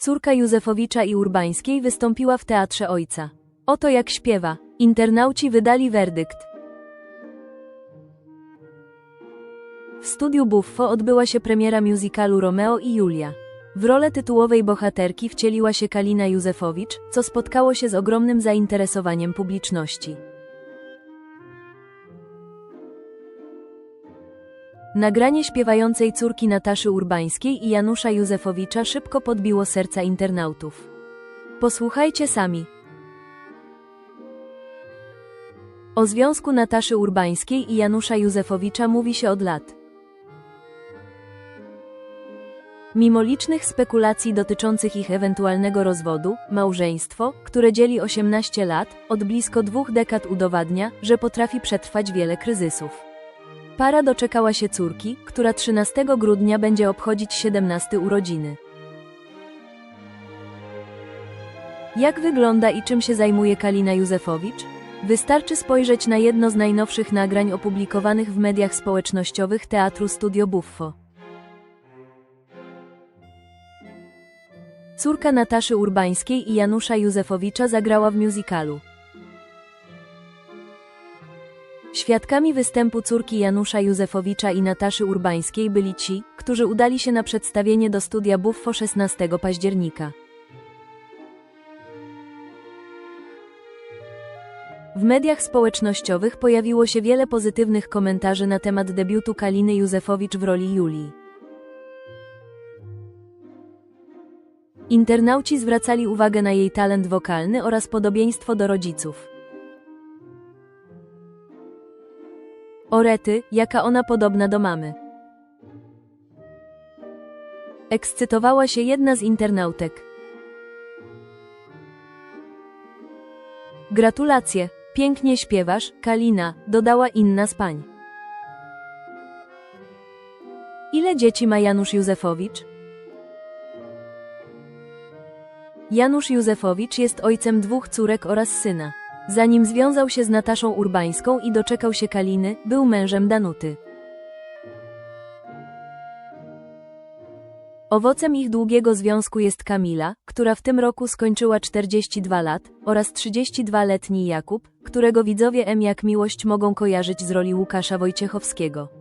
Córka Józefowicza i Urbańskiej wystąpiła w Teatrze Ojca. Oto jak śpiewa. Internauci wydali werdykt. W studiu Buffo odbyła się premiera musicalu Romeo i Julia. W rolę tytułowej bohaterki wcieliła się Kalina Józefowicz, co spotkało się z ogromnym zainteresowaniem publiczności. Nagranie śpiewającej córki Nataszy Urbańskiej i Janusza Józefowicza szybko podbiło serca internautów. Posłuchajcie sami. O związku Nataszy Urbańskiej i Janusza Józefowicza mówi się od lat. Mimo licznych spekulacji dotyczących ich ewentualnego rozwodu, małżeństwo, które dzieli 18 lat, od blisko dwóch dekad udowadnia, że potrafi przetrwać wiele kryzysów. Para doczekała się córki, która 13 grudnia będzie obchodzić 17 urodziny. Jak wygląda i czym się zajmuje Kalina Józefowicz? Wystarczy spojrzeć na jedno z najnowszych nagrań opublikowanych w mediach społecznościowych Teatru Studio Buffo. Córka Nataszy Urbańskiej i Janusza Józefowicza zagrała w musicalu. Świadkami występu córki Janusza Józefowicza i Nataszy Urbańskiej byli ci, którzy udali się na przedstawienie do studia Buffo 16 października. W mediach społecznościowych pojawiło się wiele pozytywnych komentarzy na temat debiutu Kaliny Józefowicz w roli Julii. Internauci zwracali uwagę na jej talent wokalny oraz podobieństwo do rodziców. Orety, jaka ona podobna do mamy. Ekscytowała się jedna z internautek. Gratulacje, pięknie śpiewasz, Kalina, dodała inna z pań. Ile dzieci ma Janusz Józefowicz? Janusz Józefowicz jest ojcem dwóch córek oraz syna. Zanim związał się z Nataszą Urbańską i doczekał się Kaliny, był mężem Danuty. Owocem ich długiego związku jest Kamila, która w tym roku skończyła 42 lat, oraz 32-letni Jakub, którego widzowie M jak miłość mogą kojarzyć z roli Łukasza Wojciechowskiego.